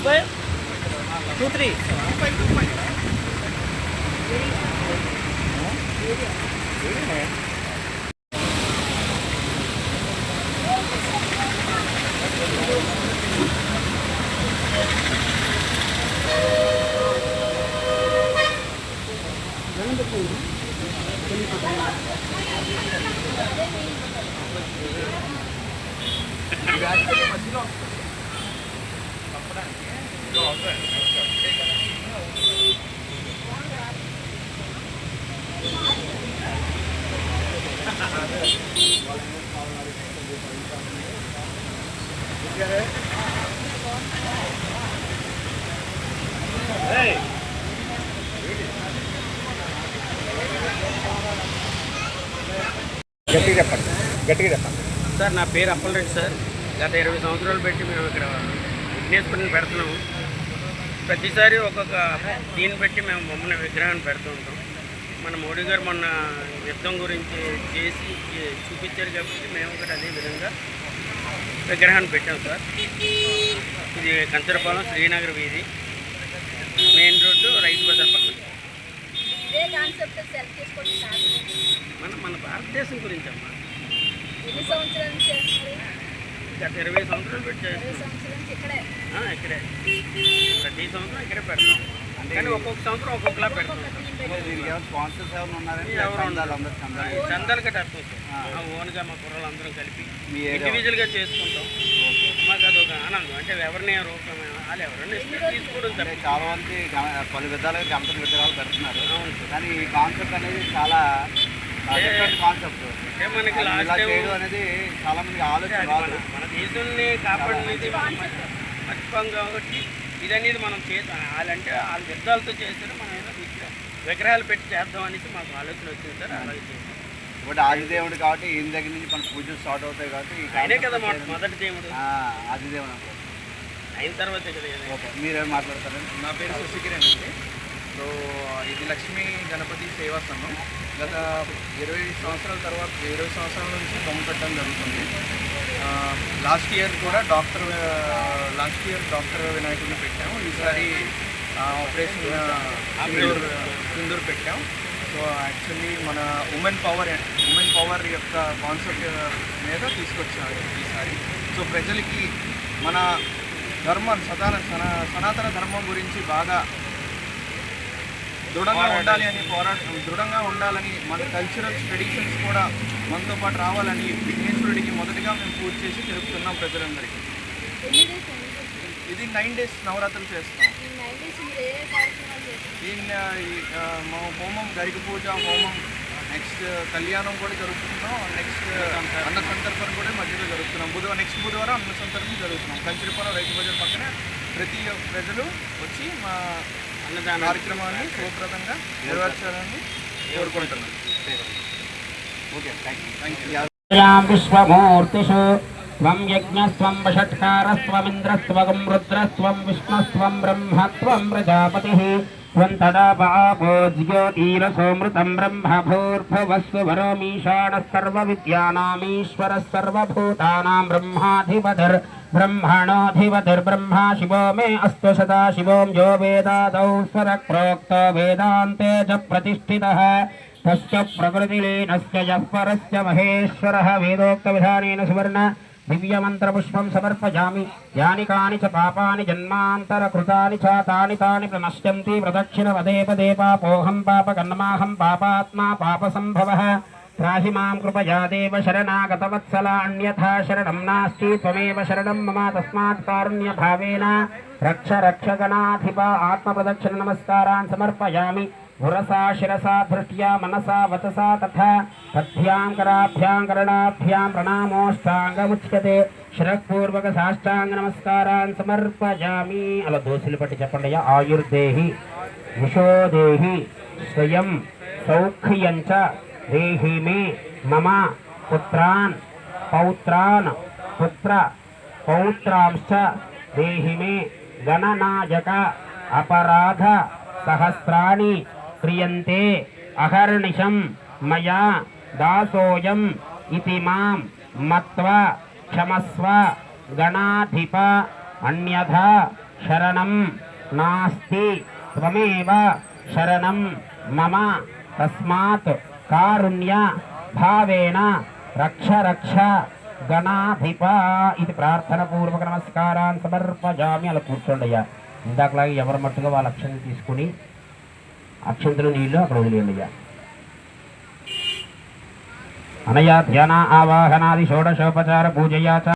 Uber? Two, three. గట్టిగా చెప్పండి. గట్టిగా చెప్పండి. సార్ నా పేరు అప్పలరెడ్డి సార్. గత ఇరవై సంవత్సరాలు పెట్టి మేము ఇక్కడ విఘ్నేశ్వరుని పెడుతున్నాము. ప్రతిసారి ఒక్కొక్క దీన్ని పెట్టి మేము బొమ్మల విగ్రహాన్ని పెడుతూ ఉంటాం. మన మోడీ గారు మొన్న యుద్ధం గురించి చేసి చూపించారు కాబట్టి మేము కూడా అదే విధంగా విగ్రహాన్ని పెట్టాం సార్. ఇది కంచరపాలెం శ్రీనగర్ వీధి. మెయిన్ రోడ్డు రైతు బజార్ పక్కన. మన మన భారతదేశం గురించి అమ్మా ఎన్ని సంవత్సరాల నుంచి చేస్తున్నారు గత ఇరవై సంవత్సరాలు పెట్టి ఇరవై చేస్తున్నాం. సంవత్సరాల నుంచి ఇక్కడే. ఆ, ఇక్కడే. ప్రతి సంవత్సరం ఇక్కడే పెడతాం. కానీ ఒక్కొక్క సంవత్సరం ఒక్కొక్కలా పెడతాం. దీనికి ఏమైనా స్పాన్సర్స్ ఏమైనా ఉన్నారండి ఎవరు చందాలు అందరు చందాలు ఆ ఓన్గా మా కుర్రలు అందరం కలిపి ఇండివిజువల్గా చేసుకుంటాం. మాకు అదొక ఆనందం. అంటే ఎవరిని రూపం వాళ్ళు ఎవరైనా తీసుకోవడం చాలా మంది పలు విధాలుగా గణపతి విగ్రహాలు పెడుతున్నారు. కానీ ఈ కాన్సెప్ట్ అనేది చాలా అంటే మనకి లాస్ట్ చేయడం అనేది చాలా మందికి ఆలోచన మన దేశాన్ని కాపాడినది మర్చిపోం కాబట్టి ఇదనేది మనం చేద్దాం. వాళ్ళంటే వాళ్ళ యుద్ధాలతో చేస్తారు మనం ఏదో విగ్రహ- విగ్రహాలు పెట్టి చేద్దాం అనేసి మాకు ఆలోచన వచ్చింది సార్. అలాగే చేస్తాం ఇప్పుడు ఆదిదేవుడు కాబట్టి ఈయన దగ్గర నుంచి మన పూజలు స్టార్ట్ అవుతాయి కాబట్టి ఆయనే కదా మొదటి దేవుడు. ఆ, ఆదిదేవుడు అయిన తర్వాతే కదా. ఓకే మీరేం మాట్లాడతారండి? నా పేరు సుశికిరణ్ అండి సో ఇది లక్ష్మీ గణపతి సేవా సంఘం గత ఇరవై సంవత్సరాల తర్వాత ఇరవై సంవత్సరాల నుంచి బొమ్మ పెట్టడం జరుగుతుంది. లాస్ట్ ఇయర్ కూడా డాక్టర్ లాస్ట్ ఇయర్ డాక్టర్ వినాయకుడిని పెట్టాము. ఈసారి ఆపరేషన్ సింధూర్ సింధూర్ పెట్టాం సో యాక్చువల్లీ మన ఉమెన్ పవర్ ఉమెన్ పవర్ యొక్క కాన్సెప్ట్ మీద తీసుకొచ్చారు ఈసారి. సో ప్రజలకి మన ధర్మం సదాన సనా సనాతన ధర్మం గురించి బాగా దృఢంగా ఉండాలి అని పోరాటం దృఢంగా ఉండాలని మన కల్చరల్ ట్రెడిషన్స్ కూడా మనతో పాటు రావాలని విఘ్నేశ్వరుడికి మొదటిగా మేము పూజ చేసి తెలుపుతున్నాం ప్రజలందరికీ. ఇది నైన్ డేస్ నవరాత్రులు చేస్తాం. ఈ దీన్ని హోమం గరిక పూజ హోమం నెక్స్ట్ కళ్యాణం కూడా జరుగుతున్నాం నెక్స్ట్ అన్న సంతర్పణ కూడా మధ్యలో జరుగుతున్నాం బుధవారం నెక్స్ట్ బుధవారం అన్న సంతర్పణ జరుగుతున్నాం కంచిరిపురం రైతు బజార్ పక్కన ప్రతి ప్రజలు వచ్చి మా కార్యక్రమాన్ని శుభప్రదంగా నెరవేర్చాలని కోరుకుంటున్నాను okay thank you thank you यां विश्वमूर्तिषु त्वं यज्ञस्त्वं वषट्कारस्त्वमिन्द्रस्त्वगं रुद्रस्त्वं विष्णुस्त्वं ब्रह्मत्वं प्रजापतिः त्वं तदा पापो ज्योतिरसोऽमृतं ब्रह्म भूर्भुवस्सु वरोमीशानः सर्वविद्यानामीश्वरः सर्वभूतानां ब्रह्माधिपतिर् ब्रह्मणोऽधिपतिर्ब्रह्मा शिवो मे अस्तु सदा शिवों यो वेदादौ स्वरप्रोक्तो वेदान्ते च प्रतिष्ठितः तस्य प्रकृतिलीनस्य यः परस्य महेश्वरः वेदोक्तविधानेन सुवर्ण। दिव्यमन्त्रपुष्पं समर्पयामि। यानि कानि च पापानि जन्मान्तरकृतानि च तानि तानि प्रनश्यन्ति प्रदक्षिणपदे पदे पापोऽहं पापकर्माहं पापात्मा पापसम्भवः। त्राहि मां कृपया देव शरणागतवत्सला अन्यथा शरणं नास्ति त्वमेव शरणं मम तस्मात् कारुण्यभावेन रक्ष रक्षगणाधिप आत्मप्रदक्षिणनमस्कारान् समर्पयामि पुरसा शिरसा दृष्ट्या मनसा वचसा तथा पद्भ्यां कराभ्यां करणाभ्यां ప్రణామోష్టాంగముచ్యతే శిరపూర్వక సాష్టాంగ నమస్కారాన్ సమర్పయామి అలా దోశలు పట్టి చెప్పండి అయ్యా ఆయుర్దేహి యశోదేహి స్వయం సౌఖ్యం చ దేహి మే మమ పుత్రాన్ పౌత్రాన్ పుత్ర పౌత్రాంశ దేహి మే గణనాయక అపరాధ సహస్రాణి క్రియంతే అహర్నిశం మయా దాసోయం ఇది మాం మత్వ క్షమస్వ గణాధిప అన్యథా శరణం నాస్తి త్వమేవ శరణం మమ తస్మాత్ కారుణ్య భావేన రక్ష రక్ష గణాధిప ఇది ప్రార్థన పూర్వక నమస్కారాన్ని సమర్పజామి అలా కూర్చోండి అయ్యా ఇందాకలాగే ఎవరి మట్టుగా వాళ్ళ అక్షంతలు తీసుకుని అక్షంతలు నీళ్ళు అక్కడ వదిలేయండి అయ్యా. అనయా ధ్యాన ఆవాహనాది షోడశోపచార పూజయాచ చ